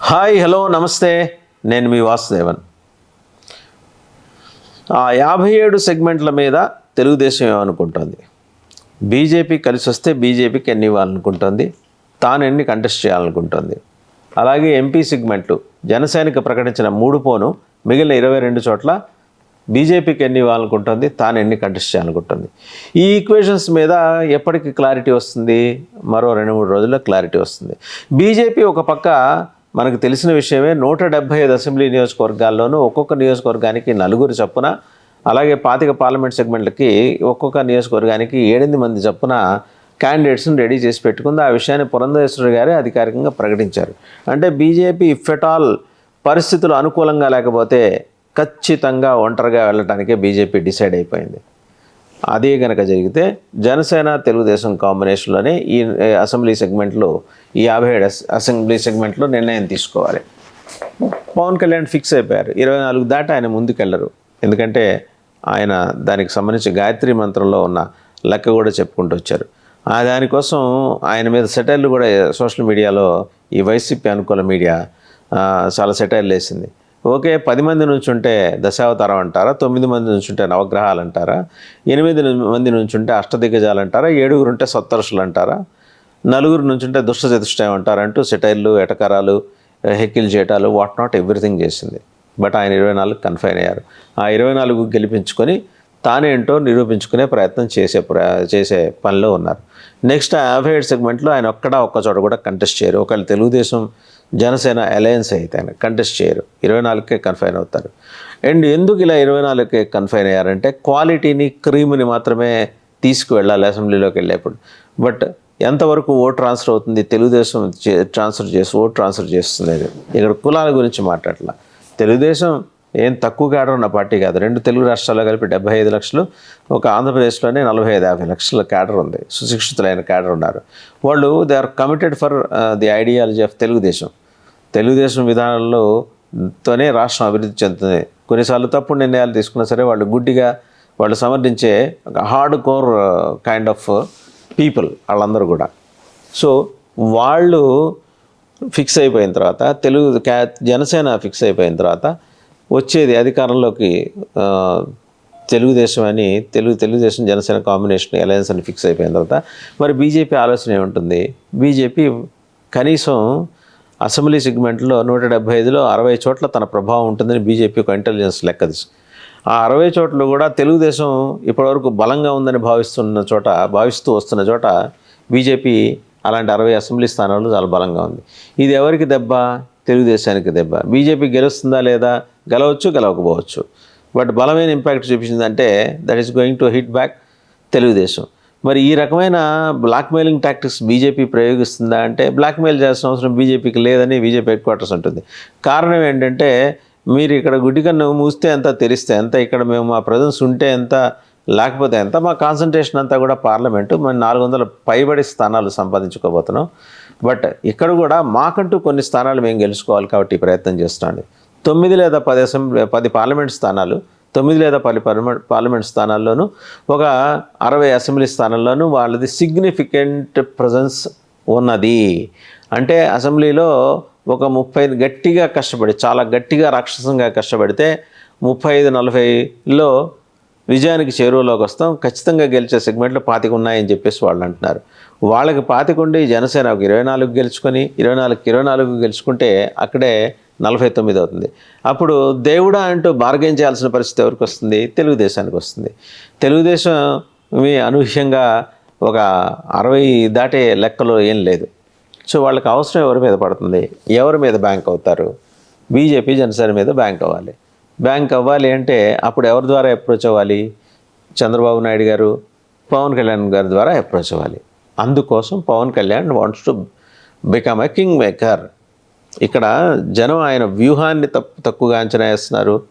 Hi hello నమస్తే. నేను మీ వాసుదేవన్. ఆ యాభై ఏడు సెగ్మెంట్ల మీద తెలుగుదేశం ఏమనుకుంటుంది? బీజేపీ కలిసి వస్తే బీజేపీకి ఎన్ని ఇవ్వాలనుకుంటుంది? తాను ఎన్ని కంటెస్ట్ చేయాలనుకుంటుంది? అలాగే ఎంపీ సెగ్మెంట్లు. జనసేనకి ప్రకటించిన మూడు పోను మిగిలిన ఇరవై రెండు చోట్ల బీజేపీకి ఎన్ని ఇవ్వాలనుకుంటుంది? తాను ఎన్ని కంటెస్ట్ చేయాలనుకుంటుంది? ఈ ఈక్వేషన్స్ మీద ఎప్పటికి క్లారిటీ వస్తుంది? మరో రెండు మూడు రోజుల్లో క్లారిటీ వస్తుంది. బీజేపీ ఒక పక్క మనకు తెలిసిన విషయమే నూట డెబ్బై ఐదు అసెంబ్లీ నియోజకవర్గాల్లోనూ ఒక్కొక్క నియోజకవర్గానికి నలుగురు చొప్పున అలాగే పాతిక పార్లమెంట్ సెగ్మెంట్లకి ఒక్కొక్క నియోజకవర్గానికి ఏడెనిమిది మంది చొప్పున క్యాండిడేట్స్ని రెడీ చేసి పెట్టుకుంది. ఆ విషయాన్ని పురంధేశ్వరి గారే అధికారికంగా ప్రకటించారు. అంటే బీజేపీ ఇఫ్ ఎట్ ఆల్ పరిస్థితులు అనుకూలంగా లేకపోతే ఖచ్చితంగా ఒంటరిగా వెళ్ళటానికే బీజేపీ డిసైడ్ అయిపోయింది. అదే కనుక జరిగితే జనసేన తెలుగుదేశం కాంబినేషన్లోనే ఈ అసెంబ్లీ సెగ్మెంట్లో ఈ యాభై ఏడు అసెంబ్లీ సెగ్మెంట్లో నిర్ణయం తీసుకోవాలి. పవన్ కళ్యాణ్ ఫిక్స్ అయిపోయారు. ఇరవై నాలుగు దాటి ఆయన ముందుకెళ్ళరు ఎందుకంటే ఆయన దానికి సంబంధించి గాయత్రి మంత్రంలో ఉన్న లెక్క కూడా చెప్పుకుంటూ వచ్చారు. ఆ దానికోసం ఆయన మీద సెటైర్లు కూడా సోషల్ మీడియాలో ఈ వైసీపీ అనుకూల మీడియా చాలా సెటైర్లు వేసింది. ఓకే పది మంది నుంచి ఉంటే దశావతారం అంటారా తొమ్మిది మంది నుంచి ఉంటే నవగ్రహాలు అంటారా ఎనిమిది మంది నుంచి ఉంటే అష్టదిగ్గజాలు అంటారా ఏడుగురు ఉంటే సప్తరుషులు అంటారా నలుగురు నుంచి ఉంటే దుష్ట చతుష్టయం అంటారంటూ సెటైర్లు ఎటకరాలు హెక్కిల్ చేయటాలు వాట్ నాట్ ఎవ్రీథింగ్ చేసింది. బట్ ఆయన ఇరవై నాలుగు కన్ఫైన్ అయ్యారు. ఆ ఇరవై నాలుగు గెలిపించుకొని తానేంటో నిరూపించుకునే ప్రయత్నం చేసే ప్ర చేసే పనిలో ఉన్నారు. నెక్స్ట్ యాభై ఏడు సెగ్మెంట్లో ఆయన ఒక్కడా ఒక్క చోట కూడా కంటెస్ట్ చేయరు. ఒకవేళ తెలుగుదేశం జనసేన అలయన్స్ అయితే ఆయన కంటెస్ట్ చేయరు. ఇరవై నాలుగుకే కన్ఫైన్ అవుతారు. అండ్ ఎందుకు ఇలా ఇరవై నాలుగుకే కన్ఫైన్ అయ్యారంటే క్వాలిటీని క్రీమ్ని మాత్రమే తీసుకువెళ్ళాలి అసెంబ్లీలోకి వెళ్ళేప్పుడు. బట్ ఎంతవరకు ఓట్ ట్రాన్స్ఫర్ అవుతుంది? తెలుగుదేశం చే- ట్రాన్స్ఫర్ చేసి ఓట్ ట్రాన్స్ఫర్ చేస్తుంది ఇక్కడ కులాల గురించి మాట్లాడాల. తెలుగుదేశం ఏం తక్కువ క్యాడర్ ఉన్న పార్టీ కాదు. రెండు తెలుగు రాష్ట్రాల్లో కలిపి డెబ్బై ఐదు లక్షలు ఒక ఆంధ్రప్రదేశ్లోనే నలభై ఐదు యాభై లక్షల క్యాడర్ ఉంది. సుశిక్షితులైన క్యాడర్ ఉన్నారు. వాళ్ళు they are committed for the ideology of Telugu Desam. Telugu Desam విధానంలో తోనే రాష్ట్రం అభివృద్ధి చెందుతుంది. కొన్నిసార్లు తప్పుడు నిర్ణయాలు తీసుకున్నా సరే వాళ్ళు గుడ్డిగా వాళ్ళు సమర్థించే ఒక hard core kind of people వాళ్ళందరూ కూడా. సో వాళ్ళు ఫిక్స్ అయిపోయిన తర్వాత తెలుగు క్యా జనసేన ఫిక్స్ అయిపోయిన తర్వాత వచ్చేది అధికారంలోకి తెలుగుదేశం అని తెలుగు తెలుగుదేశం జనసేన కాంబినేషన్ అలయన్స్ అని ఫిక్స్ అయిపోయిన తర్వాత మరి బీజేపీ ఆలోచన ఏముంటుంది? బీజేపీ కనీసం అసెంబ్లీ సెగ్మెంట్లో నూట డెబ్బై ఐదులో అరవై చోట్ల తన ప్రభావం ఉంటుందని బీజేపీ ఒక ఇంటెలిజెన్స్ లెక్కది ఆ అరవై చోట్ల కూడా తెలుగుదేశం ఇప్పటివరకు బలంగా ఉందని భావిస్తున్న చోట భావిస్తూ వస్తున్న చోట బీజేపీ అలాంటి అరవై అసెంబ్లీ స్థానాలు చాలా బలంగా ఉంది. ఇది ఎవరికి దెబ్బ? తెలుగుదేశానికి దెబ్బ. బీజేపీ గెలుస్తుందా లేదా? గెలవచ్చు గెలవకపోవచ్చు. బట్ బలమైన impact చూపించిందంటే that is going to hit back Telugu Desam. మరి ఈ రకమైన బ్లాక్మెయిలింగ్ టాక్టిక్స్ బీజేపీ ప్రయోగిస్తుందా అంటే బ్లాక్మెయిల్ చేయాల్సిన అవసరం బీజేపీకి లేదని బీజేపీ హెడ్ క్వార్టర్స్ ఉంటుంది కారణం ఏంటంటే మీరు ఇక్కడ గుడ్డికన్ను మూస్తే ఎంత తెరిస్తే ఎంత ఇక్కడ మేము మా ప్రజెన్స్ ఉంటే ఎంత లేకపోతే ఎంత మా కాన్సన్ట్రేషన్ అంతా కూడా పార్లమెంటు మేము నాలుగు వందల పైబడి స్థానాలు సంపాదించుకోబోతున్నాం. బట్ ఇక్కడ కూడా మాకంటూ కొన్ని స్థానాలు మేము గెలుచుకోవాలి కాబట్టి ప్రయత్నం చేస్తున్నాండి తొమ్మిది లేదా పది అసెంబ్లీ పది పార్లమెంట్ స్థానాలు తొమ్మిది లేదా పది పార్లమెంట్ పార్లమెంట్ స్థానాల్లోనూ ఒక అరవై అసెంబ్లీ స్థానాల్లోనూ వాళ్ళది సిగ్నిఫికెంట్ ప్రజెన్స్ ఉన్నది. అంటే అసెంబ్లీలో ఒక ముప్పై గట్టిగా కష్టపడి చాలా గట్టిగా రాక్షసంగా కష్టపడితే ముప్పై ఐదు నలభైలో విజయానికి చేరువలోకి వస్తాం. ఖచ్చితంగా గెలిచే సెగ్మెంట్లు పాతిక ఉన్నాయని చెప్పేసి వాళ్ళు అంటున్నారు. వాళ్ళకి పాతికుండి జనసేన ఒక ఇరవై నాలుగు గెలుచుకొని ఇరవై నాలుగు ఇరవై నాలుగు గెలుచుకుంటే అక్కడే నలభై తొమ్మిది అవుతుంది. అప్పుడు దేవుడా అంటూ బార్గెన్ చేయాల్సిన పరిస్థితి ఎవరికి వస్తుంది? తెలుగుదేశానికి వస్తుంది. తెలుగుదేశం మీ అనూహ్యంగా ఒక అరవై దాటే లెక్కలో ఏం లేదు. సో వాళ్ళకి అవసరం ఎవరి మీద పడుతుంది? ఎవరి మీద బ్యాంక్ అవుతారు? బీజేపీ జనసేన మీద బ్యాంక్ అవ్వాలి. బ్యాంక్ అవ్వాలి అంటే అప్పుడు ఎవరి ద్వారా అప్రోచ్ అవ్వాలి? చంద్రబాబు నాయుడు గారు పవన్ కళ్యాణ్ గారి ద్వారా అప్రోచ్ అవ్వాలి. అందుకోసం Pawan Kalyan wants to become a king maker ఇక్కడ జనం ఆయన వ్యూహాన్ని తప్పు తక్కువగా అంచనా వేస్తున్నారు.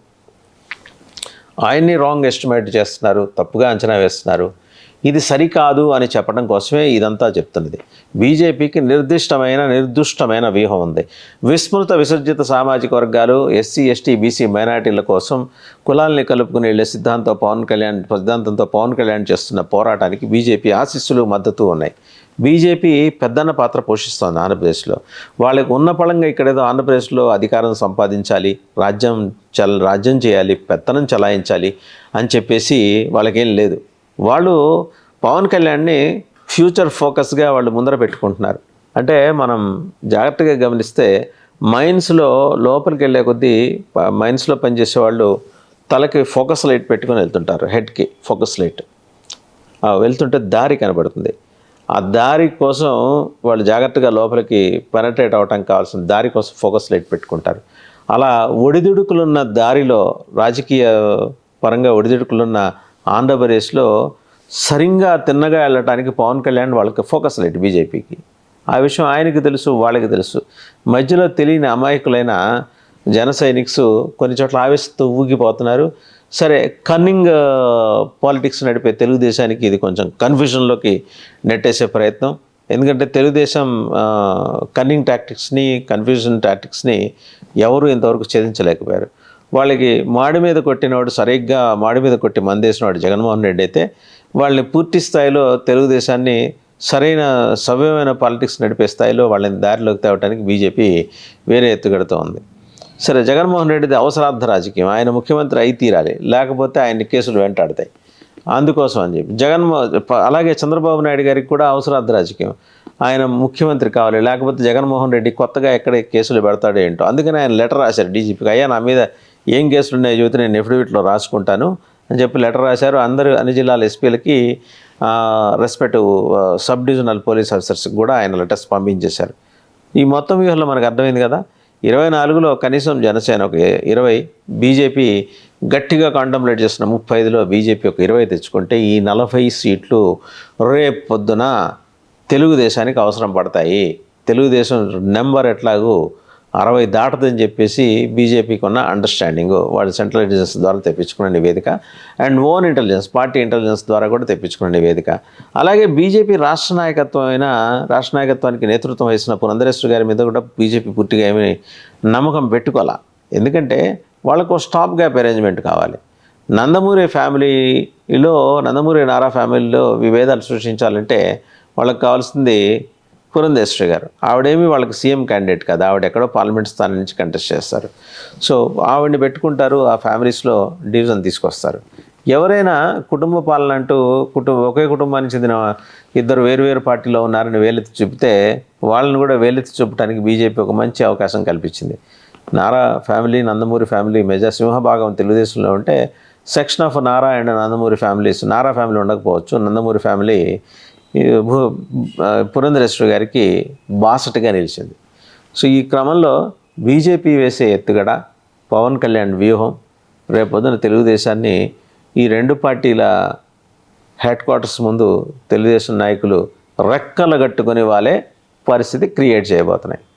ఆయన్ని రాంగ్ ఎస్టిమేట్ చేస్తున్నారు తప్పుగా అంచనా వేస్తున్నారు. ఇది సరికాదు అని చెప్పడం కోసమే ఇదంతా చెప్తున్నది. బీజేపీకి నిర్దిష్టమైన నిర్దుష్టమైన వ్యూహం ఉంది. విస్మృత విసర్జిత సామాజిక వర్గాలు ఎస్సీ ఎస్టీ బీసీ మైనార్టీల కోసం కులాల్ని కలుపుకుని వెళ్ళే సిద్ధాంతం పవన్ కళ్యాణ్ సిద్ధాంతంతో పవన్ కళ్యాణ్ చేస్తున్న పోరాటానికి బీజేపీ ఆశీస్సులు మద్దతు ఉన్నాయి. బీజేపీ పెద్దన్న పాత్ర పోషిస్తోంది ఆంధ్రప్రదేశ్లో. వాళ్ళకి ఉన్న పళంగా ఇక్కడేదో ఆంధ్రప్రదేశ్లో అధికారం సంపాదించాలి రాజ్యం చల్ రాజ్యం చేయాలి పెత్తనం చలాయించాలి అని చెప్పేసి వాళ్ళకేం లేదు. వాళ్ళు పవన్ కళ్యాణ్ని ఫ్యూచర్ ఫోకస్గా వాళ్ళు ముందర పెట్టుకుంటున్నారు. అంటే మనం జాగ్రత్తగా గమనిస్తే మైన్స్లో లోపలికి వెళ్ళే కొద్దీ ప- మైన్స్లో పనిచేసే వాళ్ళు తలకి ఫోకస్ లైట్ పెట్టుకొని వెళ్తుంటారు హెడ్కి ఫోకస్ లైట్. వెళ్తుంటే దారి కనబడుతుంది. ఆ దారి కోసం వాళ్ళు జాగ్రత్తగా లోపలికి పెనట్రేట్ అవడానికి కావాల్సిన దారి కోసం ఫోకస్ లైట్ పెట్టుకుంటారు. అలా ఒడిదుడుకులున్న దారిలో రాజకీయ పరంగా ఒడిదుడుకులున్న ఆంధ్రప్రదేశ్లో సరిగ్గా తిన్నగా వెళ్ళటానికి పవన్ కళ్యాణ్ వాళ్ళకి ఫోకస్ లేదు బీజేపీకి. ఆ విషయం ఆయనకి తెలుసు వాళ్ళకి తెలుసు. మధ్యలో తెలియని అమాయకులైన జన సైనిక్స్ కొన్ని చోట్ల ఆవేశంతో ఊగిపోతున్నారు. సరే కన్నింగ్ పాలిటిక్స్ నడిపే తెలుగుదేశానికి ఇది కొంచెం కన్ఫ్యూజన్లోకి నెట్టేసే ప్రయత్నం. ఎందుకంటే తెలుగుదేశం కన్నింగ్ టాక్టిక్స్ని కన్ఫ్యూజన్ టాక్టిక్స్ని ఎవరు ఇంతవరకు ఛేదించలేకపోయారు. వాళ్ళకి మాడి మీద కొట్టినవాడు సరిగ్గా మాడి మీద కొట్టి మందేసినవాడు జగన్మోహన్ రెడ్డి అయితే వాళ్ళని పూర్తి స్థాయిలో తెలుగుదేశాన్ని సరైన సవ్యమైన పాలిటిక్స్ నడిపే స్థాయిలో వాళ్ళని దారిలోకి తేవడానికి బీజేపీ వేరే ఎత్తుగడుతూ ఉంది. సరే జగన్మోహన్ రెడ్డిది అవసరార్థ రాజకీయం. ఆయన ముఖ్యమంత్రి అయి తీరాలి లేకపోతే ఆయన కేసులు వెంటాడతాయి. అందుకోసం అని చెప్పి. జగన్మో అలాగే చంద్రబాబు నాయుడు గారికి కూడా అవసరార్థ రాజకీయం. ఆయన ముఖ్యమంత్రి కావాలి. లేకపోతే జగన్మోహన్ రెడ్డి కొత్తగా ఎక్కడ కేసులు పెడతాడో ఏంటో. అందుకని ఆయన లెటర్ రాశారు డీజీపీకి. అయ్యా నా మీద ఏం కేసులు ఉన్నాయో చెబితే నేను ఎఫిడవిట్లో రాసుకుంటాను అని చెప్పి లెటర్ రాశారు. అందరు అన్ని జిల్లాల ఎస్పీలకి రెస్పెక్టివ్ సబ్ డివిజనల్ పోలీస్ ఆఫీసర్స్కి కూడా ఆయన లెటర్స్ పంపించేశారు. ఈ మొత్తం వ్యూహంలో మనకు అర్థమైంది కదా ఇరవై నాలుగులో కనీసం జనసేన ఒక ఇరవై బీజేపీ గట్టిగా కాంటంప్లేట్ చేసిన ముప్పై ఐదులో బీజేపీ ఒక ఇరవై తెచ్చుకుంటే ఈ నలభై సీట్లు రేపు పొద్దున తెలుగుదేశానికి అవసరం పడతాయి. తెలుగుదేశం నెంబర్ ఎట్లాగూ అరవై దాటదని చెప్పేసి బీజేపీకి ఉన్న అండర్స్టాండింగ్ వాళ్ళు సెంట్రల్ ఇంటెలిజెన్స్ ద్వారా తెప్పించుకున్న నివేదిక and own intelligence party intelligence ద్వారా కూడా తెప్పించుకున్న నివేదిక. అలాగే బీజేపీ రాష్ట్ర నాయకత్వం అయిన రాష్ట్ర నాయకత్వానికి నేతృత్వం వహిస్తున్న పురంధరేశ్వర గారి మీద కూడా బీజేపీ పూర్తిగా ఏమీ నమ్మకం పెట్టుకోవాలా ఎందుకంటే వాళ్ళకు స్టాప్ గ్యాప్ అరేంజ్మెంట్ కావాలి. నందమూరి ఫ్యామిలీలో నందమూరి నారా ఫ్యామిలీలో విభేదాలు సృష్టించాలంటే వాళ్ళకి కావాల్సింది పురంధేశ్వరి గారు. ఆవిడేమి వాళ్ళకి సీఎం క్యాండిడేట్ కదా. ఆవిడ ఎక్కడో పార్లమెంట్ స్థానం నుంచి కంటెస్ట్ చేస్తారు. సో ఆవిడని పెట్టుకుంటారు ఆ ఫ్యామిలీస్లో డివిజన్ తీసుకొస్తారు. ఎవరైనా కుటుంబ పాలన అంటూ కుటుంబ ఒకే కుటుంబానికి చెందిన ఇద్దరు వేరువేరు పార్టీలో ఉన్నారని వేలెత్తి చూపితే వాళ్ళని కూడా వేలెత్తి చూపడానికి బీజేపీ ఒక మంచి అవకాశం కల్పించింది. నారా ఫ్యామిలీ నందమూరి ఫ్యామిలీ మెజా సింహభాగం తెలుగుదేశంలో ఉంటే section of Nara and Nandamuri families Nara family ఉండకపోవచ్చు. నందమూరి ఫ్యామిలీ పురంధరేశ్వరి గారికి బాసటగా నిలిచింది. సో ఈ క్రమంలో బీజేపీ వేసే ఎత్తుగడ పవన్ కళ్యాణ్ వ్యూహం రేపొద్దున తెలుగుదేశాన్ని ఈ రెండు పార్టీల హెడ్ క్వార్టర్స్ ముందు తెలుగుదేశం నాయకులు రెక్కలు కట్టుకొని వాళ్ళే పరిస్థితి క్రియేట్ చేయబోతున్నాయి.